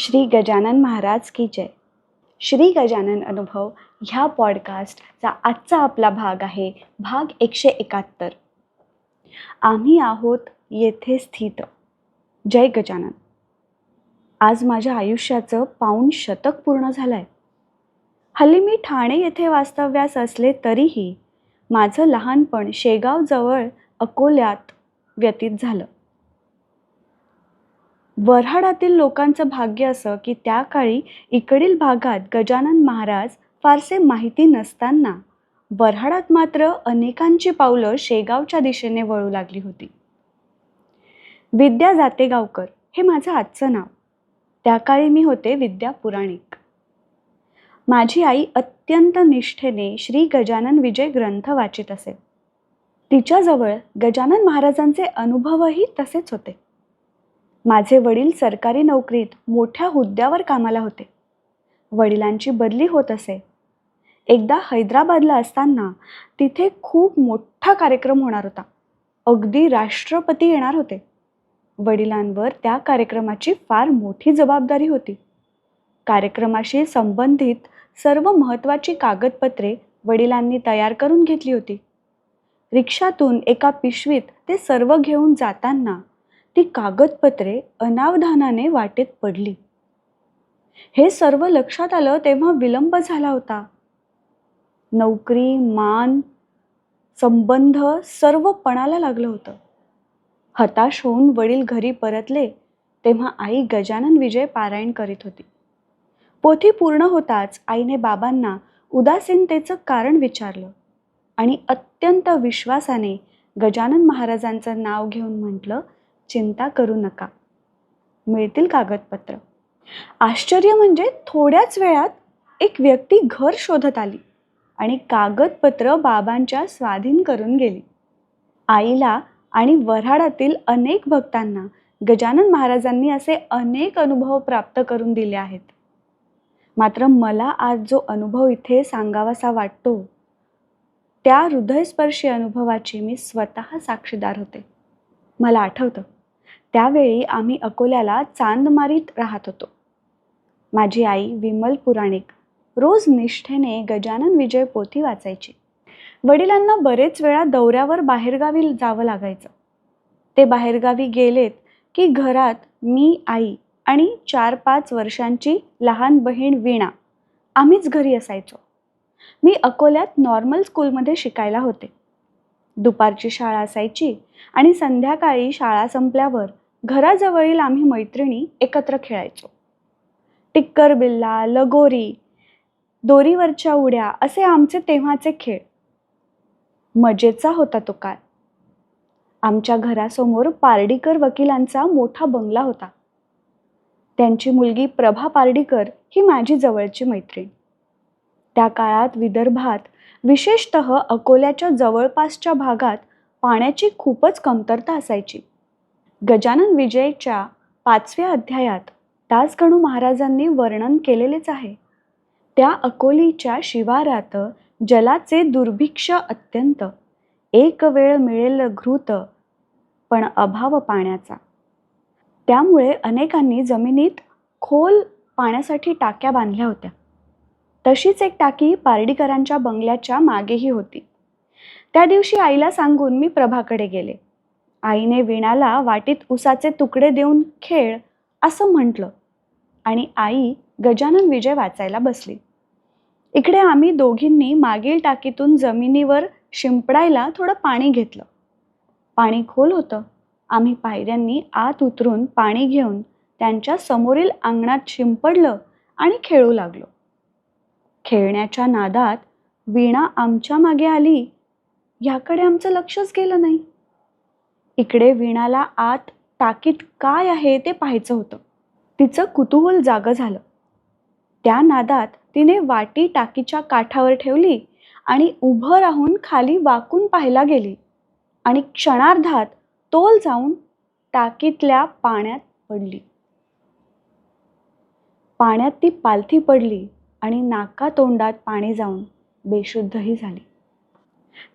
श्री गजानन महाराज की जय. श्री गजानन अनुभव ह्या पॉडकास्टचा आजचा आपला भाग आहे भाग एकशे एकाहत्तर. आम्ही आहोत येथे स्थित. जय गजानन. आज माझ्या आयुष्याचं पाऊण शतक पूर्ण झालं आहे हल्ली मी ठाणे येथे वास्तव्यास असले तरीही माझं लहानपण शेगावजवळ अकोल्यात व्यतीत झालं. वऱ्हाडातील लोकांचं भाग्य असं की त्या काळी इकडील भागात गजानन महाराज फारसे माहिती नसताना वऱ्हाडात मात्र अनेकांची पावलं शेगावच्या दिशेने वळू लागली होती. विद्या जातेगावकर हे माझं आजचं नाव. त्या काळी मी होते विद्या पुराणिक. माझी आई अत्यंत निष्ठेने श्री गजानन विजय ग्रंथ वाचित असे. तिच्याजवळ गजानन महाराजांचे अनुभवही तसेच होते. माझे वडील सरकारी नोकरीत मोठ्या हुद्द्यावर कामाला होते. वडिलांची बदली होत असे. एकदा हैदराबादला असताना तिथे खूप मोठा कार्यक्रम होणार होता. अगदी राष्ट्रपती येणार होते. वडिलांवर त्या कार्यक्रमाची फार मोठी जबाबदारी होती. कार्यक्रमाशी संबंधित सर्व महत्त्वाची कागदपत्रे वडिलांनी तयार करून घेतली होती. रिक्षातून एका पिशवीत ते सर्व घेऊन जाताना ती कागदपत्रे अनावधानाने वाटेत पडली. हे सर्व लक्षात आलं तेव्हा विलंब झाला होता. नोकरी मान संबंध सर्व पणाला लागलं होतं. हताश होऊन वडील घरी परतले तेव्हा आई गजानन विजय पारायण करीत होती. पोथी पूर्ण होताच आईने बाबांना उदासीनतेचं कारण विचारलं आणि अत्यंत विश्वासाने गजानन महाराजांचं नाव घेऊन म्हटलं चिंता करू नका. मिळतील कागदपत्र. आश्चर्य म्हणजे थोड्याच वेळात एक व्यक्ती घर शोधत आली आणि कागदपत्र बाबांच्या स्वाधीन करून गेली. आईला आणि वऱ्हाडातील अनेक भक्तांना गजानन महाराजांनी असे अनेक अनुभव प्राप्त करून दिले आहेत. मात्र मला आज जो अनुभव इथे सांगावासा वाटतो त्या हृदयस्पर्शी अनुभवाची मी स्वतः साक्षीदार होते. मला आठवतं. त्यावेळी आम्ही अकोल्याला चांदमारीत राहत होतो. माझी आई विमल पुराणिक रोज निष्ठेने गजानन विजय पोथी वाचायची. वडिलांना बरेच वेळा दौऱ्यावर बाहेरगावी जावं लागायचं. ते बाहेरगावी गेलेत की घरात मी आई आणि चार पाच वर्षांची लहान बहीण वीणा आम्हीच घरी असायचो. मी अकोल्यात नॉर्मल स्कूलमध्ये शिकायला होते. दुपारची शाळा असायची आणि संध्याकाळी शाळा संपल्यावर घराजवळील आम्ही मैत्रिणी एकत्र खेळायचो. टिक्कर बिल्ला लगोरी दोरीवरच्या उड्या असे आमचे तेव्हाचे खेळ. मजेचा होता तो काळ. आमच्या घरासमोर पार्डीकर वकिलांचा मोठा बंगला होता. त्यांची मुलगी प्रभा पार्डीकर ही माझी जवळची मैत्रीण. त्या काळात विदर्भात विशेषत अकोल्याच्या जवळपासच्या भागात पाण्याची खूपच कमतरता असायची. गजानन विजयच्या पाचव्या अध्यायात दासगणू महाराजांनी वर्णन केलेलेच आहे. त्या अकोलीच्या शिवारात जलाचे दुर्भिक्ष अत्यंत. एक वेळ मिळेल घृत पण अभाव पाण्याचा. त्यामुळे अनेकांनी जमिनीत खोल पाण्यासाठी टाक्या बांधल्या होत्या. तशीच एक टाकी पारडीकरांच्या बंगल्याच्या मागेही होती. त्या दिवशी आईला सांगून मी प्रभाकडे गेले. आईने वीणाला वाटीत उसाचे तुकडे देऊन खेळ असं म्हटलं आणि आई गजानन विजय वाचायला बसली. इकडे आम्ही दोघींनी मागील टाकीतून जमिनीवर शिंपडायला थोडं पाणी घेतलं. पाणी खोल होतं. आम्ही पायऱ्यांनी आत उतरून पाणी घेऊन त्यांच्या समोरील अंगणात शिंपडलं आणि खेळू लागलो. खेळण्याच्या नादात वीणा आमच्या मागे आली. याकडे आमचं लक्षच गेलं नाही. इकडे वीणाला आत टाकीत काय आहे ते पाहायचं होतं. तिचं कुतूहल जागं झालं. त्या नादात तिने वाटी टाकीच्या काठावर ठेवली आणि उभं राहून खाली वाकून पाहायला गेली. आणि क्षणार्धात तोल जाऊन टाकीतल्या पाण्यात पडली. पाण्यात ती पालथी पडली आणि नाका तोंडात पाणी जाऊन बेशुद्धही झाली.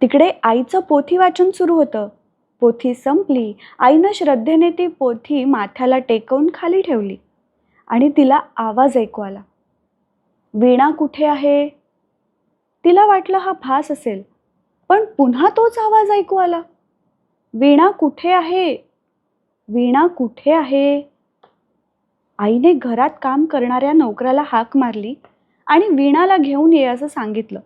तिकडे आईचं पोथी वाचन सुरू होतं. पोथी संपली आईनं श्रद्धेने ती पोथी माथ्याला टेकवून खाली ठेवली आणि तिला आवाज ऐकू आला. वीणा कुठे आहे? तिला वाटलं हा भास असेल पण पुन्हा तोच आवाज ऐकू आला. वीणा कुठे आहे? वीणा कुठे आहे? आईने घरात काम करणाऱ्या नोकराला हाक मारली आणि वीणाला घेऊन ये असं सांगितलं.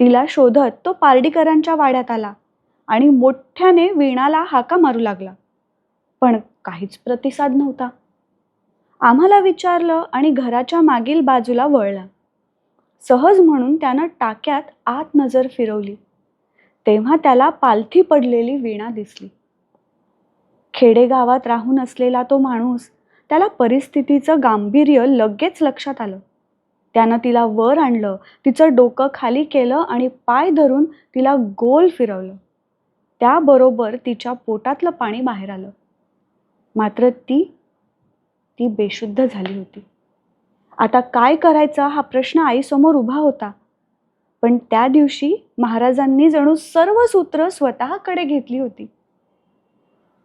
तिला शोधत तो पारडीकरांच्या वाड्यात आला. आणि मोठ्याने वीणाला हाका मारू लागला. पण काहीच प्रतिसाद नव्हता. आम्हाला विचारलं आणि घराच्या मागील बाजूला वळला. सहज म्हणून त्यानं टाक्यात आत नजर फिरवली. तेव्हा त्याला पालथी पडलेली वीणा दिसली. खेडेगावात राहून असलेला तो माणूस त्याला परिस्थितीचं गांभीर्य लगेच लक्षात आलं. त्यानं तिला वर आणलं तिचं डोकं खाली केलं आणि पाय धरून तिला गोल फिरवलं. त्याबरोबर तिच्या पोटातलं पाणी बाहेर आलं. मात्र ती ती बेशुद्ध झाली होती. आता काय करायचा हा प्रश्न आईसमोर उभा होता. पण त्या दिवशी महाराजांनी जणू सर्व सूत्र स्वतःकडे घेतली होती.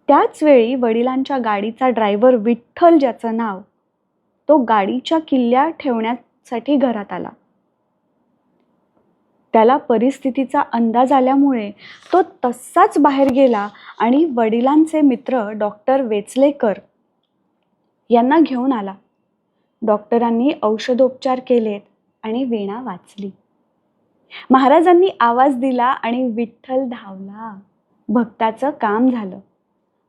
त्याच वेळी वडिलांच्या गाडीचा ड्रायव्हर विठ्ठल ज्याचं नाव तो गाडीच्या किल्ल्या ठेवण्यासाठी घरात आला. त्याला परिस्थितीचा अंदाज आल्यामुळे तो तसाच बाहेर गेला आणि वडिलांचे मित्र डॉक्टर वेचलेकर यांना घेऊन आला. डॉक्टरांनी औषधोपचार केलेत आणि वीणा वाचली. महाराजांनी आवाज दिला आणि विठ्ठल धावला. भक्ताचं काम झालं.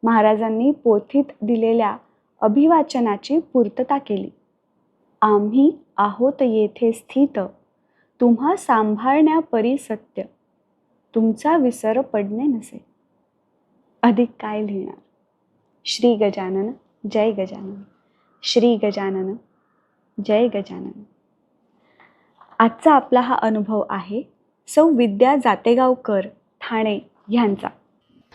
महाराजांनी पोथीत दिलेल्या अभिवाचनाची पूर्तता केली. आम्ही आहोत येथे स्थित तुम्हा सांभाळण्यापरी सत्य. तुमचा विसर पडणे नसे. अधिक काय लिहिणार? श्री गजानन जय गजानन. श्री गजानन जय गजानन. आजचा आपला हा अनुभव आहे सौ विद्या जातेगावकर ठाणे ह्यांचा.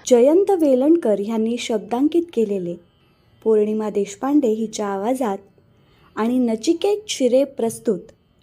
जयंत वेलणकर ह्यांनी शब्दांकित केलेले. पौर्णिमा देशपांडे हिच्या आवाजात आणि नचिकेत शिरे प्रस्तुत.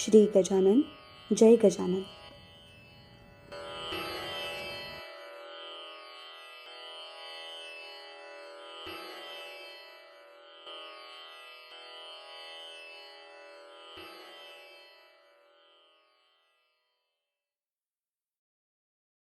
श्री गजानन जय गजानन.